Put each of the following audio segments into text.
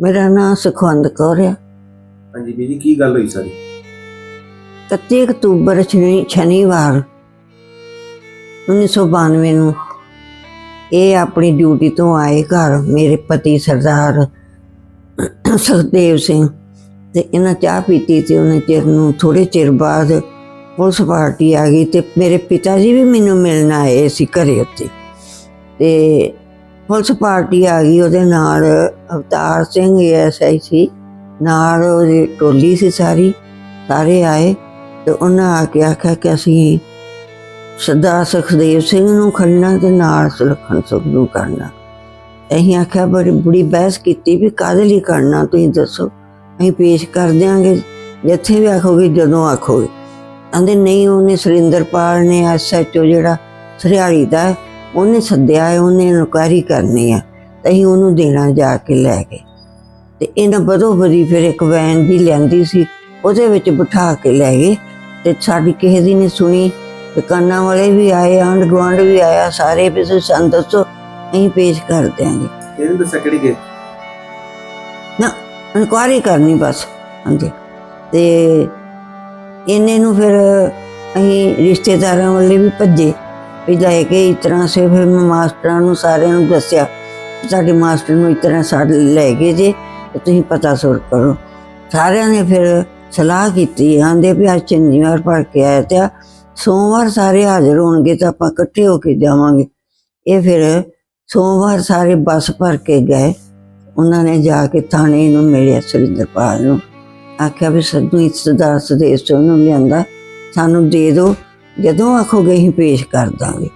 ਮੇਰਾ ਨਾਮ ਸੁਖਵੰਦ ਕੌਰ ਆ। ਹਾਂਜੀ ਬੀਜੀ ਕੀ ਗੱਲ ਹੋਈ ਸਾਰੀ? 31 ਅਕਤੂਬਰ ਸ਼ਨੀ- ਸ਼ਨੀਵਾਰ 1992 ਨੂੰ ਇਹ ਆਪਣੀ ਡਿਊਟੀ ਤੋਂ ਆਏ ਘਰ ਮੇਰੇ ਪਤੀ ਸਰਦਾਰ ਸੁਖਦੇਵ ਸਿੰਘ ਤੇ ਇਹਨਾਂ ਚਾਹ ਪੀਤੀ ਤੇ ਉਹਨੇ ਚਿਰ ਨੂੰ ਥੋੜੇ ਚਿਰ ਬਾਅਦ ਪੁਲਿਸ ਪਾਰਟੀ ਆ ਗਈ ਤੇ ਮੇਰੇ ਪਿਤਾ ਜੀ ਵੀ ਮੈਨੂੰ ਮਿਲਣ ਆਏ ਸੀ ਘਰੇ ਉੱਤੇ ਤੇ ਪੁਲਿਸ ਪਾਰਟੀ ਆ ਗਈ, ਉਹਦੇ ਨਾਲ ਅਵਤਾਰ ਸਿੰਘ ਐਸਆਈ ਸੀ। ਨਾਲ ਉਹਦੀ ਟੋਲੀ ਸੀ ਸਾਰੀ, ਸਾਰੇ ਆਏ ਤੇ ਉਹਨਾਂ ਆ ਕੇ ਆਖਿਆ ਕਿ ਅਸੀਂ ਸਰਦਾਰ ਸੁਖਦੇਵ ਸਿੰਘ ਨੂੰ ਖੜਨਾ ਤੇ ਨਾਲ ਸੁਲੱਖਣ ਸਿੰਘ ਨੂੰ ਕਰਨਾ। ਅਸੀਂ ਆਖਿਆ ਬੜੀ ਬੁੜੀ ਬਹਿਸ ਕੀਤੀ ਵੀ ਕਾਹਦੇ ਲਈ ਕਰਨਾ, ਤੁਸੀਂ ਦੱਸੋ। ਅਸੀਂ ਪੇਸ਼ ਕਰ ਦਿਆਂਗੇ, ਜਿੱਥੇ ਵੀ ਆਖੋਗੇ, ਜਦੋਂ ਆਖੋਗੇ। ਕਹਿੰਦੇ, ਨਹੀਂ, ਉਹਨੇ ਸੁਰਿੰਦਰਪਾਲ ਨੇ ਐਸਐਚਓ ਜਿਹੜਾ ਸਰਿਆੜੀ ਦਾ ਉਹਨੇ ਸੱਦਿਆ ਹੈ ਉਹਨੇ ਇਨਕੁਆਇਰੀ ਕਰਨੀ ਹੈ ਤੇ ਅਸੀਂ ਉਹਨੂੰ ਦੇਣਾ ਜਾ ਕੇ ਲੈ ਗਏ। ਤੇ ਇਹਨਾਂ ਬਦੋ ਬਦੀ ਫਿਰ ਇੱਕ ਵੈਨ ਦੀ ਲੈਂਦੀ ਸੀ ਉਹਦੇ ਵਿੱਚ ਬਿਠਾ ਕੇ ਲੈ ਗਏ। ਤੇ ਸਾਡੀ ਕਿਸੇ ਦੀ ਨਹੀਂ ਸੁਣੀ ਦੁਕਾਨਾਂ ਵਾਲੇ ਵੀ ਆਏ ਆਂਢ ਗੁਆਂਢ ਵੀ ਆਇਆ ਸਾਰੇ ਵੀ ਤੁਸੀਂ ਸਾਨੂੰ ਦੱਸੋ ਅਸੀਂ ਪੇਸ਼ ਕਰ ਦਿਆਂਗੇ। ਇਹਨੇ ਦੱਸਿਆ ਕਿਹੜੀ ਗਏ ਨਾ ਇਨਕੁਆਰੀ ਕਰਨੀ ਬਸ ਹਾਂਜੀ। ਤੇ ਇਹਨੇ ਨੂੰ ਫਿਰ ਅਸੀਂ ਰਿਸ਼ਤੇਦਾਰਾਂ ਵਾਲੇ ਵੀ ਭੱਜੇ। ਵੀ ਲੈ ਕੇ ਇਸ ਤਰ੍ਹਾਂ ਸੇ ਫਿਰ ਮੈਂ ਮਾਸਟਰਾਂ ਨੂੰ ਸਾਰਿਆਂ ਨੂੰ ਦੱਸਿਆ ਵੀ ਸਾਡੇ ਮਾਸਟਰ ਨੂੰ ਇਸ ਤਰ੍ਹਾਂ ਸਾਡੇ ਲੈ ਗਏ ਜੇ ਤੇ ਤੁਸੀਂ ਪਤਾ ਸੁਰ ਕਰੋ। ਸਾਰਿਆਂ ਨੇ ਫਿਰ ਸਲਾਹ ਕੀਤੀ ਆਂਦੇ ਵੀ ਅੱਜ ਸ਼ਨੀਵਾਰ ਪੜ ਕੇ ਆਇਆ ਤੇ ਆ, ਸੋਮਵਾਰ ਸਾਰੇ ਹਾਜ਼ਰ ਹੋਣਗੇ ਤਾਂ ਆਪਾਂ ਇਕੱਠੇ ਹੋ ਕੇ ਜਾਵਾਂਗੇ। ਇਹ ਫਿਰ ਸੋਮਵਾਰ ਸਾਰੇ ਬੱਸ ਭਰ ਕੇ ਗਏ, ਉਹਨਾਂ ਨੇ ਜਾ ਕੇ ਥਾਣੇ ਨੂੰ ਮਿਲਿਆ ਸੁਰਿੰਦਰਪਾਲ ਨੂੰ। ਆਖਿਆ ਵੀ ਸੱਦੂ ਇਸਤਦਾਰ ਸਦੇਸ਼ ਤੋਂ ਨੂੰ ਲਿਆਂਦਾ, ਸਾਨੂੰ ਦੇ ਦਿਓ। ਜਦੋਂ ਆਖੋਗੇ ਅਸੀਂ ਪੇਸ਼ ਕਰ ਦਾਂਗੇ।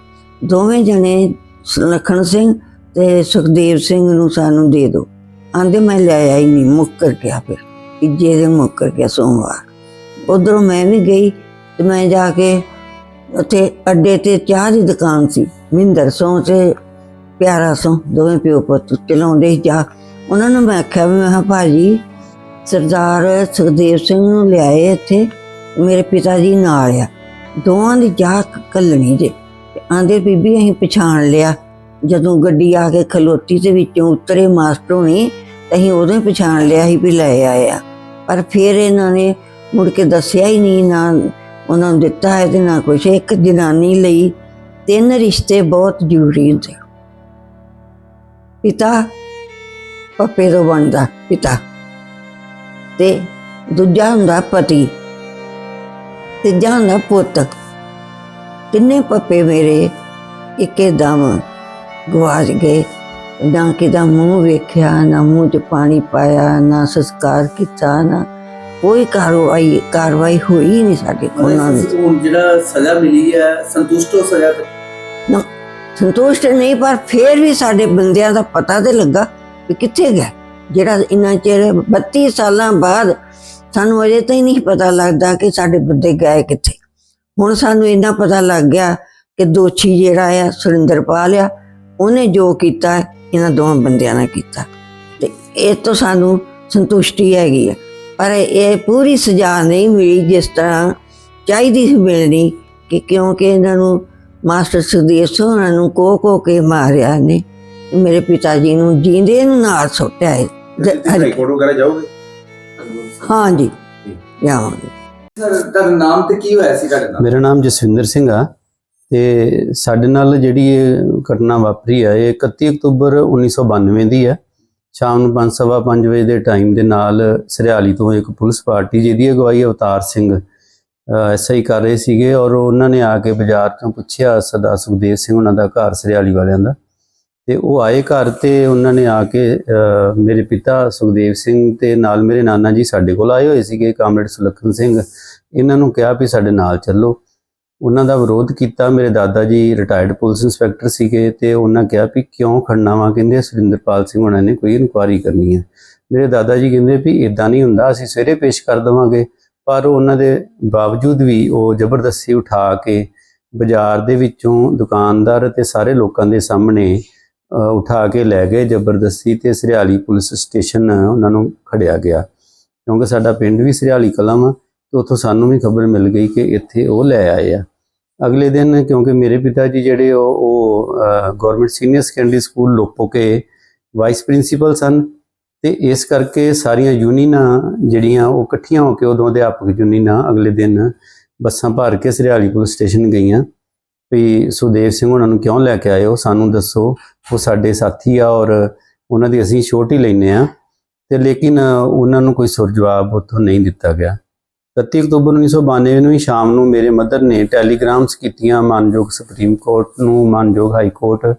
ਦੋਵੇਂ ਜਣੇ ਸੁਲੱਖਣ ਸਿੰਘ ਤੇ ਸੁਖਦੇਵ ਸਿੰਘ ਨੂੰ ਸਾਨੂੰ ਦੇ ਦਿਓ। ਆਂਦੇ ਮੈਂ ਲੈ ਆਈ ਨਹੀਂ ਮੁੱਕਰ ਗਿਆ ਫਿਰ। ਤੀਜੇ ਦਿਨ ਮੁੱਕਰ ਗਿਆ ਸੋਮਵਾਰ। ਉਧਰੋਂ ਮੈਂ ਵੀ ਗਈ ਤੇ ਮੈਂ ਜਾ ਕੇ ਉੱਥੇ ਅੱਡੇ ਤੇ ਚਾਹ ਦੀ ਦੁਕਾਨ ਸੀ। ਮਿੰਦਰ ਸੋਂ ਤੇ ਪਿਆਰਾ ਸੋਂ ਦੋਵੇਂ ਪਿਓ ਪੁੱਤ ਚਲਾਉਂਦੇ ਸੀ ਚਾਹ। ਉਹਨਾਂ ਨੂੰ ਮੈਂ ਆਖਿਆ ਵੀ ਮੈਂ ਕਿਹਾ, ਭਾਜੀ, ਸਰਦਾਰ ਸੁਖਦੇਵ ਸਿੰਘ ਨੂੰ ਲਿਆਏ ਇੱਥੇ। ਮੇਰੇ ਪਿਤਾ ਜੀ ਨਾਲ ਆ। ਦੋਵਾਂ ਦੀ ਚਾਹ ਕੱਲਣੀ ਜੇ। ਆਂਦੇ ਬੀਬੀ ਅਸੀਂ ਪਛਾਣ ਲਿਆ। ਜਦੋਂ ਗੱਡੀ ਆ ਕੇ ਖਲੋਤੀ ਤੇ ਵਿੱਚੋਂ ਉਤਰੇ ਮਾਸਟਰ ਨੇ ਅਸੀਂ ਉਦੋਂ ਹੀ ਪਛਾਣ ਲਿਆ ਸੀ ਵੀ ਲੈ ਆਏ ਆ ਪਰ ਫਿਰ ਇਹਨਾਂ ਨੇ ਮੁੜ ਕੇ ਦੱਸਿਆ ਹੀ ਨਹੀਂ, ਨਾ ਉਹਨਾਂ ਨੂੰ ਦਿੱਤਾ ਹੈ ਤੇ ਨਾ ਕੁਛ। ਇੱਕ ਜਨਾਨੀ ਲਈ ਤਿੰਨ ਰਿਸ਼ਤੇ ਬਹੁਤ ਜ਼ਰੂਰੀ ਹੁੰਦੇ। ਪਿਤਾ ਪੱਪੇ ਤੋਂ ਬਣਦਾ, ਪਿਤਾ। ਤੇ ਦੂਜਾ ਹੁੰਦਾ ਪਤੀ। ਤੀਜਾ ਹੁੰਦਾ ਪੁੱਤ। ਤਿੰਨੇ ਪੱਪੇ ਮੇਰੇ ਇੱਕੇ ਦਮ ਗਵਾਚ ਗਏ। ਨਾ ਕਿਦਾ ਮੂੰਹ ਵੇਖਿਆ ਨਾ ਮੂੰਹ 'ਚ ਪਾਣੀ ਪਾਇਆ ਨਾ ਸੰਸਕਾਰ ਕੀਤਾ ਨਾ ਕੋਈ ਕਾਰਵਾਈ ਕਾਰਵਾਈ ਹੋਈ ਨਹੀਂ ਸਾਡੇ ਕੋਲ। ਉਹਨਾਂ ਨੇ ਹੁਣ ਜਿਹੜਾ ਸਜ਼ਾ ਮਿਲੀ ਹੈ ਸੰਤੁਸ਼ਟ ਹੋ ਸਜ਼ਾ ਤੋਂ? ਨਾ ਸੰਤੁਸ਼ਟ ਨਹੀਂ ਪਰ ਫੇਰ ਵੀ ਸਾਡੇ ਬੰਦਿਆਂ ਦਾ ਪਤਾ ਤੇ ਲੱਗਾ ਵੀ ਕਿੱਥੇ ਗਿਆ। ਜਿਹੜਾ ਇੰਨਾ ਚਿਰ 32 ਸਾਲਾਂ ਬਾਅਦ ਸਾਨੂੰ ਅਜੇ ਤਾਈਂ ਨਹੀਂ ਪਤਾ ਲੱਗਦਾ ਕਿ ਸਾਡੇ ਬੰਦੇ ਗਏ ਕਿੱਥੇ। ਹੁਣ ਸਾਨੂੰ ਇੰਨਾ ਪਤਾ ਲੱਗ ਗਿਆ ਕਿ ਦੋਸ਼ੀ ਜਿਹੜਾ ਆ ਸੁਰਿੰਦਰਪਾਲ ਆ ਉਹਨੇ ਜੋ ਕੀਤਾ ਇਹਨਾਂ ਦੋਵਾਂ ਬੰਦਿਆਂ ਨੇ ਕੀਤਾ। ਤੇ ਇਹ ਤੋਂ ਸਾਨੂੰ ਸੰਤੁਸ਼ਟੀ ਹੈਗੀ ਆ। ਪਰ ਇਹ ਪੂਰੀ ਸਜ਼ਾ ਨਹੀਂ ਮਿਲੀ ਜਿਸ ਤਰ੍ਹਾਂ ਚਾਹੀਦੀ ਸੀ ਮਿਲਣੀ ਕਿ ਕਿਉਂਕਿ ਇਹਨਾਂ ਨੂੰ ਮਾਸਟਰ ਸੁਖਦੇਵ ਸਿੰਘ ਹੋਣਾ ਨੂੰ ਕੋ ਕੋ ਕੇ ਮਾਰਿਆ ਨੇ। ਤੇ ਮੇਰੇ ਪਿਤਾ ਜੀ ਨੂੰ ਜੀਂਦੇ ਨੂੰ ਨਾਲ ਸੁੱਟਿਆ ਹੈ। ਜ- ਹਾਈ ਕੋਰਟ ਵਗੈਰਾ ਜਾਓਗੇ? ਹਾਂ ਜੀ। ਜਾਵਾਂਗੇ ਸਰ ਤੁਹਾਡਾ ਨਾਮ ਤੇ ਕੀ ਹੋਇਆ ਸੀ ਤੁਹਾਡੇ ਨਾਲ? ਮੇਰਾ ਨਾਮ ਜਸਵਿੰਦਰ ਸਿੰਘ ਆ ਤੇ ਸਾਡੇ ਨਾਲ ਜਿਹੜੀ ਇਹ ਘਟਨਾ ਵਾਪਰੀ ਆ ਇਹ 31 ਅਕਤੂਬਰ 1992 ਦੀ ਹੈ ਸ਼ਾਮ ਨੂੰ 5:30 ਵਜੇ ਦੇ ਟਾਈਮ ਦੇ ਨਾਲ ਸਰਿਆਲੀ ਤੋਂ ਇੱਕ ਪੁਲਿਸ ਪਾਰਟੀ ਜਿਹਦੀ ਅਗਵਾਈ ਅਵਤਾਰ ਸਿੰਘ ਐਸਆਈ ਕਰ ਰਹੇ ਸੀਗੇ ਔਰ ਉਹਨਾਂ ਨੇ ਆ ਕੇ ਬਾਜ਼ਾਰ ਤੋਂ ਪੁੱਛਿਆ ਸਦਾ ਸੁਖਦੇਵ ਸਿੰਘ ਉਹਨਾਂ ਦਾ ਘਰ ਸਰਿਆਲੀ ਵਾਲਿਆਂ ਦਾ। ਤੇ ਉਹ ਆਏ ਘਰ ਤੇ ਉਹਨਾਂ ਨੇ ਆ ਕੇ ਮੇਰੇ ਪਿਤਾ ਸੁਖਦੇਵ ਸਿੰਘ ਤੇ ਨਾਲ ਮੇਰੇ ਨਾਨਾ ਜੀ ਸਾਡੇ ਕੋਲ ਆਏ ਹੋਏ ਸੀਗੇ, ਕਾਮਰੇਡ ਸੁਲੱਖਣ ਸਿੰਘ। ਇਹਨਾਂ ਨੂੰ ਕਿਹਾ ਵੀ ਸਾਡੇ ਨਾਲ ਚੱਲੋ। ਉਹਨਾਂ ਦਾ ਵਿਰੋਧ ਕੀਤਾ। ਮੇਰੇ ਦਾਦਾ ਜੀ ਰਿਟਾਇਰਡ ਪੁਲਿਸ ਇੰਸਪੈਕਟਰ ਸੀਗੇ ਤੇ ਉਹਨਾਂ ਕਿਹਾ ਵੀ ਕਿਉਂ ਖੜਨਾ ਵਾ? ਕਹਿੰਦੇ ਸੁਰਿੰਦਰਪਾਲ ਸਿੰਘ ਉਹਨਾਂ ਨੇ ਕੋਈ ਇਨਕੁਆਰੀ ਕਰਨੀ ਹੈ ਮੇਰੇ ਦਾਦਾ ਜੀ ਕਹਿੰਦੇ ਵੀ ਇਦਾਂ ਨਹੀਂ ਹੁੰਦਾ, ਅਸੀਂ ਸਵੇਰੇ ਪੇਸ਼ ਕਰ ਦਵਾਂਗੇ। ਪਰ ਉਹਨਾਂ ਦੇ ਬਾਵਜੂਦ ਵੀ ਉਹ ਜ਼ਬਰਦਸਤੀ ਉਠਾ ਕੇ ਬਾਜ਼ਾਰ ਦੇ ਵਿੱਚੋਂ ਦੁਕਾਨਦਾਰ ਤੇ ਸਾਰੇ ਲੋਕਾਂ ਦੇ ਸਾਹਮਣੇ ਉਠਾ ਕੇ ਲੈ ਗਏ ਜ਼ਬਰਦਸਤੀ ਤੇ ਸਰਿਆਲੀ ਪੁਲਿਸ ਸਟੇਸ਼ਨ ਉਹਨਾਂ ਨੂੰ ਖੜਿਆ ਗਿਆ। ਕਿਉਂਕਿ ਸਾਡਾ ਪਿੰਡ ਵੀ ਸਰਿਆਲੀ ਕਲਮ ਆ ਤੇ ਉੱਥੋਂ ਸਾਨੂੰ ਵੀ ਖਬਰ ਮਿਲ ਗਈ ਕਿ ਇੱਥੇ ਉਹ ਲੈ ਆਏ ਆ। ਅਗਲੇ ਦਿਨ ਕਿਉਂਕਿ ਮੇਰੇ ਪਿਤਾ ਜੀ ਜਿਹੜੇ ਉਹ ਉਹ government senior secondary school Lopoke vice principal ਸਨ ਤੇ ਇਸ ਕਰਕੇ ਸਾਰੀਆਂ ਯੂਨੀਅਨਾਂ ਜਿਹੜੀਆਂ ਉਹ ਇਕੱਠੀਆਂ ਹੋ ਕੇ ਉਦੋਂ ਅਧਿਆਪਕ ਯੂਨੀਅਨਾਂ ਅਗਲੇ ਦਿਨ ਬੱਸਾਂ ਭਰ ਕੇ ਸਰਿਆਲੀ ਪੁਲਿਸ ਸਟੇਸ਼ਨ ਗਈਆਂ। ਵੀ ਸੁਦੇਵ ਸਿੰਘ ਉਹਨਾਂ ਨੂੰ ਕਿਉਂ ਲੈ ਕੇ ਆਏ ਹੋ? ਸਾਨੂੰ ਦੱਸੋ। ਉਹ ਸਾਡੇ ਸਾਥੀ ਆ ਔਰ ਉਹਨਾਂ ਦੀ ਅਸੀਂ ਛੋਟ ਹੀ ਲੈਨੇ ਆ ਤੇ ਲੇਕਿਨ ਉਹਨਾਂ ਨੂੰ ਕੋਈ ਸੁਰ ਜਵਾਬ ਉੱਥੋਂ ਨਹੀਂ ਦਿੱਤਾ ਗਿਆ। 31 ਅਕਤੂਬਰ 1992 ਨੂੰ ਹੀ ਸ਼ਾਮ ਨੂੰ ਮੇਰੇ ਮਦਰ ਨੇ ਟੈਲੀਗ੍ਰਾਮਸ ਕੀਤੀਆਂ ਮਾਨਯੋਗ ਸੁਪਰੀਮ ਕੋਰਟ ਨੂੰ, ਮਾਨਯੋਗ ਹਾਈ ਕੋਰਟ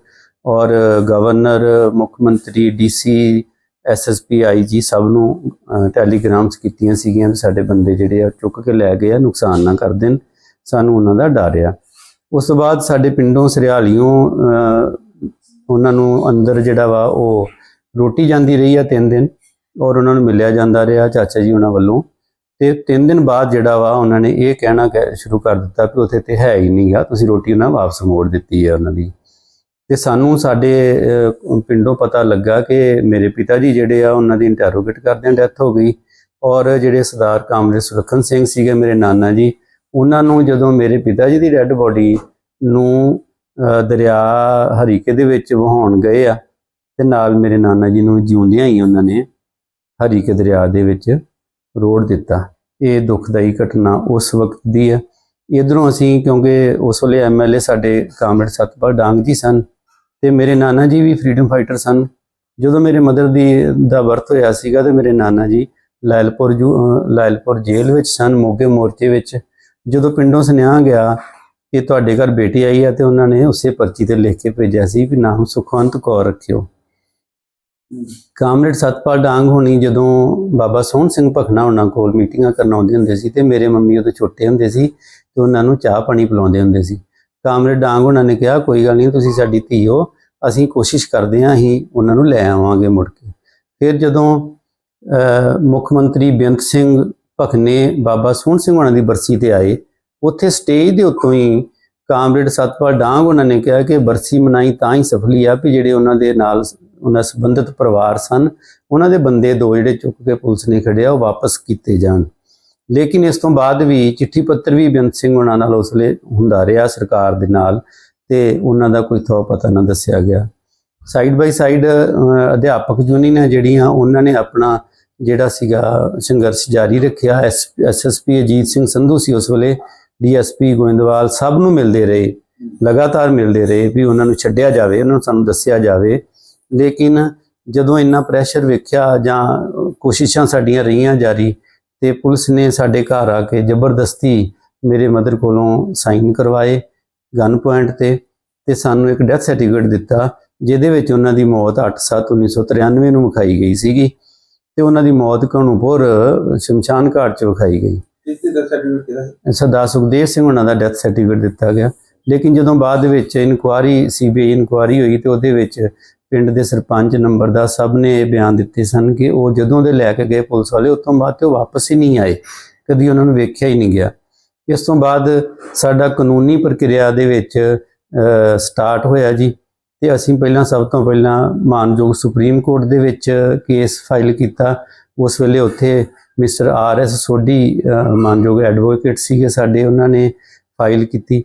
ਔਰ ਗਵਰਨਰ, ਮੁੱਖ ਮੰਤਰੀ, ਡੀਸੀ ਐਸਐਸਪੀ ਆਈਜੀ ਸਭ ਨੂੰ ਟੈਲੀਗ੍ਰਾਮਸ ਕੀਤੀਆਂ ਸੀਗੀਆਂ ਵੀ ਸਾਡੇ ਬੰਦੇ ਜਿਹੜੇ ਆ ਚੁੱਕ ਕੇ ਲੈ ਗਏ ਆ, ਨੁਕਸਾਨ ਨਾ ਕਰ ਦੇਣ। ਸਾਨੂੰ ਉਹਨਾਂ ਦਾ ਡਰ ਆ। ਉਸ ਤੋਂ ਬਾਅਦ ਸਾਡੇ ਪਿੰਡੋਂ ਸਰਿਆਲੀਓਂ ਉਹਨਾਂ ਨੂੰ ਅੰਦਰ ਜਿਹੜਾ ਵਾ ਉਹ ਰੋਟੀ ਜਾਂਦੀ ਰਹੀ ਆ ਤਿੰਨ ਦਿਨ ਔਰ ਉਹਨਾਂ ਨੂੰ ਮਿਲਿਆ ਜਾਂਦਾ ਰਿਹਾ ਚਾਚਾ ਜੀ ਉਹਨਾਂ ਵੱਲੋਂ। ਤੇ ਤਿੰਨ ਦਿਨ ਬਾਅਦ ਜਿਹੜਾ ਵਾ ਉਹਨਾਂ ਨੇ ਇਹ ਕਹਿਣਾ ਕਹਿ- ਸ਼ੁਰੂ ਕਰ ਦਿੱਤਾ ਕਿ ਉੱਥੇ ਤੇ ਹੈ ਹੀ ਨਹੀਂ ਆ ਤੁਸੀਂ ਰੋਟੀ ਉਹਨਾਂ ਵਾਪਸ ਮੋੜ ਦਿੱਤੀ ਹੈ ਉਹਨਾਂ ਦੀ। ਤੇ ਸਾਨੂੰ ਸਾਡੇ ਪਿੰਡੋਂ ਪਤਾ ਲੱਗਾ ਕਿ ਮੇਰੇ ਪਿਤਾ ਜੀ ਜਿਹੜੇ ਆ ਉਹਨਾਂ ਦੀ ਇੰਟਰੋਗੇਟ ਕਰਦਿਆਂ ਡੈਥ ਹੋ ਗਈ ਔਰ ਜਿਹੜੇ ਸਰਦਾਰ ਕਾਮਰੇ ਸੁਲੱਖਣ ਸਿੰਘ ਸੀਗੇ ਮੇਰੇ ਨਾਨਾ ਜੀ ਉਹਨਾਂ ਨੂੰ ਜਦੋਂ ਮੇਰੇ ਪਿਤਾ ਜੀ ਦੀ ਡੈੱਡ ਬੋਡੀ ਨੂੰ ਦਰਿਆ ਹਰੀਕੇ ਦੇ ਵਿੱਚ ਵਹਾਉਣ ਗਏ ਆ, ਤੇ ਨਾਲ ਮੇਰੇ ਨਾਨਾ ਜੀ ਨੂੰ ਜਿਉਂਦਿਆਂ ਹੀ ਉਹਨਾਂ ਨੇ ਹਰੀਕੇ ਦਰਿਆ ਦੇ ਵਿੱਚ ਰੋੜ ਦਿੱਤਾ। ਇਹ ਦੁਖਦਾਈ ਘਟਨਾ ਉਸ ਵਕਤ ਦੀ ਹੈ ਇਧਰੋਂ ਅਸੀਂ, ਕਿਉਂਕਿ ਉਸ ਵੇਲੇ ਐਮਐਲਏ ਸਾਡੇ ਕਾਮਰੇਡ ਸਤਪਾਲ ਡਾਂਗ ਜੀ ਸਨ, ਤੇ ਮੇਰੇ ਨਾਨਾ ਜੀ ਵੀ ਫਰੀडम ਫਾਈਟਰ ਸਨ। ਜਦੋਂ ਮੇਰੇ ਮਦਰ ਦੀ, ਦਾ ਵਰਤ ਹੋਇਆ ਸੀਗਾ, ਤੇ ਮੇਰੇ ਨਾਨਾ ਜੀ ਲਾਇਲਪੁਰ ਜੂ ਲਾਇਲਪੁਰ ਜੇਲ੍ਹ ਵਿੱਚ ਸਨ, ਮੋਗੇ ਮੋਰਚੇ ਵਿੱਚ। ਜਦੋਂ ਪਿੰਡੋਂ ਸੁਨੇਹਾ ਗਿਆ ਕਿ ਤੁਹਾਡੇ ਘਰ ਬੇਟੀ ਆਈ ਹੈ ਤੇ ਉਹਨਾਂ ਨੇ ਉਸੇ ਪਰਚੀ ਤੇ ਲਿਖ ਕੇ ਭੇਜਿਆ ਸੀ ਵੀ ਨਾਮ ਸੁਖਵੰਤ ਕੌਰ ਰੱਖਿਓ। ਕਾਮਰੇਡ ਸਤਪਾਲ ਡਾਂਗ ਹੋਣੀ ਜਦੋਂ ਬਾਬਾ ਸੋਹਣ ਸਿੰਘ ਭਖਣਾ ਉਹਨਾਂ ਕੋਲ ਮੀਟਿੰਗਾਂ ਕਰਨ ਆਉਂਦੇ ਹੁੰਦੇ ਸੀ ਤੇ ਮੇਰੇ ਮੰਮੀ ਉਦੋਂ ਛੋਟੇ ਹੁੰਦੇ ਸੀ ਤੇ ਉਹਨਾਂ ਨੂੰ ਚਾਹ ਪਾਣੀ ਪਿਲਾਉਂਦੇ ਹੁੰਦੇ ਸੀ। ਕਾਮਰੇਡ ਡਾਂਗ ਉਹਨਾਂ ਨੇ ਕਿਹਾ ਕੋਈ ਗੱਲ ਨਹੀਂ ਤੁਸੀਂ ਸਾਡੀ ਧੀ ਹੋ ਅਸੀਂ ਕੋਸ਼ਿਸ਼ ਕਰਦੇ ਹਾਂ ਹੀ ਉਹਨਾਂ ਨੂੰ ਲੈ ਆਵਾਂਗੇ ਮੁੜ ਕੇ। ਫਿਰ ਜਦੋਂ ਅਹ, ਮੁੱਖ ਮੰਤਰੀ ਬੇਅੰਤ ਸਿੰਘ ਭਖਨੇ ਬਾਬਾ ਸੋਹਣ ਸਿੰਘ ਉਹਨਾਂ ਦੀ ਬਰਸੀ ਤੇ ਆਏ। ਉੱਥੇ ਸਟੇਜ ਦੇ ਉੱਤੋਂ ਹੀ ਕਾਮਰੇਡ ਸਤਪਾਲ ਡਾਂਗ ਉਹਨਾਂ ਨੇ ਕਿਹਾ ਕਿ ਬਰਸੀ ਮਨਾਈ ਤਾਂ ਹੀ ਸਫਲੀ ਆ ਵੀ ਜਿਹੜੇ ਉਹਨਾਂ ਦੇ ਨਾਲ ਉਹਨਾਂ ਸੰਬੰਧਿਤ ਪਰਿਵਾਰ ਸਨ, ਉਹਨਾਂ ਦੇ ਬੰਦੇ ਦੋ ਜਿਹੜੇ ਚੁੱਕ ਕੇ ਪੁਲਿਸ ਨੇ ਖੜਿਆ ਉਹ ਵਾਪਸ ਕੀਤੇ ਜਾਣ। ਲੇਕਿਨ ਇਸ ਤੋਂ ਬਾਅਦ ਵੀ ਚਿੱਠੀ ਪੱਤਰ ਵੀ ਬੇਅੰਤ ਸਿੰਘ ਉਹਨਾਂ ਨਾਲ ਉਸਲੇ ਹੁੰਦਾ ਰਿਹਾ ਸਰਕਾਰ ਦੇ ਨਾਲ ਤੇ ਉਹਨਾਂ ਦਾ ਕੋਈ ਥੋ ਪਤਾ ਨਾ ਦੱਸਿਆ ਗਿਆ। ਸਾਈਡ ਬਾਈ ਸਾਈਡ ਅਧਿਆਪਕ ਯੂਨੀਅਨਾਂ ਜਿਹੜੀਆਂ, ਉਹਨਾਂ ਨੇ ਆਪਣਾ ਜਿਹੜਾ ਸੀਗਾ ਸੰਘਰਸ਼ ਜਾਰੀ ਰੱਖਿਆ ਐਸਐਸਪੀ ਅਜੀਤ ਸਿੰਘ ਸੰਧੂ ਸੀ ਉਸ ਵੇਲੇ ਡੀਐਸਪੀ ਗੋਇੰਦਵਾਲ ਸਭ ਨੂੰ ਮਿਲਦੇ ਰਹੇ, ਲਗਾਤਾਰ ਮਿਲਦੇ ਰਹੇ ਵੀ ਉਹਨਾਂ ਨੂੰ ਛੱਡਿਆ ਜਾਵੇ, ਉਹਨਾਂ ਨੂੰ ਸਾਨੂੰ ਦੱਸਿਆ ਜਾਵੇ। ਲੇਕਿਨ ਜਦੋਂ ਇੰਨਾ ਪ੍ਰੈਸ਼ਰ ਵੇਖਿਆ ਜਾਂ ਕੋਸ਼ਿਸ਼ਾਂ ਸਾਡੀਆਂ ਰਹੀਆਂ ਜਾਰੀ, ਤੇ ਪੁਲਿਸ ਨੇ ਸਾਡੇ ਘਰ ਆ ਕੇ ਜ਼ਬਰਦਸਤੀ ਮੇਰੇ ਮਦਰ ਕੋਲੋਂ ਸਾਈਨ ਕਰਵਾਏ ਗਨ ਪੁਆਇੰਟ ਤੇ ਤੇ ਸਾਨੂੰ ਇੱਕ ਡੈਥ ਸਰਟੀਫਿਕੇਟ ਦਿੱਤਾ, ਜਿਹਦੇ ਵਿੱਚ ਉਹਨਾਂ ਦੀ ਮੌਤ 8/7/1993 ਨੂੰ ਵਿਖਾਈ ਗਈ ਸੀਗੀ। ਤੇ ਉਹਨਾਂ ਦੀ ਮੌਤ ਘਣੂਪੁਰ ਸ਼ਮਸ਼ਾਨ ਘਾਟ 'ਚ ਵਿਖਾਈ ਗਈ। ਇਸ ਦੀ ਦਾ ਸਰਟੀਫਿਕੇਟ ਕਿਹਦਾ ਸਰਦਾਰ ਸੁਖਦੇਵ ਸਿੰਘ ਉਹਨਾਂ ਦਾ ਡੈਥ ਸਰਟੀਫਿਕੇਟ ਦਿੱਤਾ ਗਿਆ। ਲੇਕਿਨ ਜਦੋਂ ਬਾਅਦ ਦੇ ਵਿੱਚ ਇਨਕੁਆਰੀ ਸੀਬੀਆਈ ਇਨਕੁਆਰੀ ਹੋਈ ਤੇ ਉਹਦੇ ਵਿੱਚ ਪਿੰਡ ਦੇ ਸਰਪੰਚ ਨੰਬਰਦਾਰ ਸਭ ਨੇ ਇਹ ਬਿਆਨ ਦਿੱਤੇ ਸਨ ਕਿ ਉਹ ਜਦੋਂ ਦੇ ਲੈ ਕੇ ਗਏ ਪੁਲਿਸ ਵਾਲੇ ਤੋਂ ਬਾਅਦ ਤੇ ਉਹ ਵਾਪਸ ਹੀ ਨਹੀਂ ਆਏ। ਕਦੀ ਉਹਨਾਂ ਨੂੰ ਵੇਖਿਆ ਹੀ ਨਹੀਂ ਗਿਆ। ਇਸ ਤੋਂ ਬਾਅਦ ਸਾਡਾ ਕਾਨੂੰਨੀ ਪ੍ਰਕਿਰਿਆ ਦੇ ਵਿੱਚ ਸਟਾਰਟ ਹੋਇਆ ਜੀ। ਤੇ ਅਸੀਂ ਪਹਿਲਾਂ ਸਭ ਤੋਂ ਪਹਿਲਾਂ ਮਾਨਯੋਗ ਸੁਪਰੀਮ ਕੋਰਟ ਦੇ ਵਿੱਚ ਕੇਸ ਫਾਈਲ ਕੀਤਾ। ਉਸ ਵੇਲੇ ਉੱਥੇ ਮਿਸਟਰ ਆਰ ਐਸ ਸੋਢੀ ਮਾਨਯੋਗ ਐਡਵੋਕੇਟ ਸੀਗੇ ਸਾਡੇ, ਉਹਨਾਂ ਨੇ ਫਾਈਲ ਕੀਤੀ।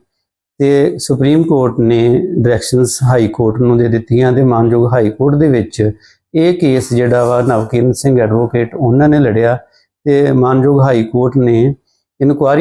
ਤੇ ਸੁਪਰੀਮ ਕੋਰਟ ਨੇ ਡਾਇਰੈਕਸ਼ਨਸ ਹਾਈ ਕੋਰਟ ਨੂੰ ਦੇ ਦਿੱਤੀਆਂ ਤੇ ਮਾਨਯੋਗ ਹਾਈ ਕੋਰਟ ਦੇ ਵਿੱਚ ਇਹ ਕੇਸ ਜਿਹੜਾ ਵਾ ਨਵਕੀਰਤ ਸਿੰਘ ਐਡਵੋਕੇਟ, ਉਹਨਾਂ ਨੇ ਲੜਿਆ। ਤੇ ਮਾਨਯੋਗ ਹਾਈ ਕੋਰਟ ਨੇ ਇਨਕੁਆਰੀ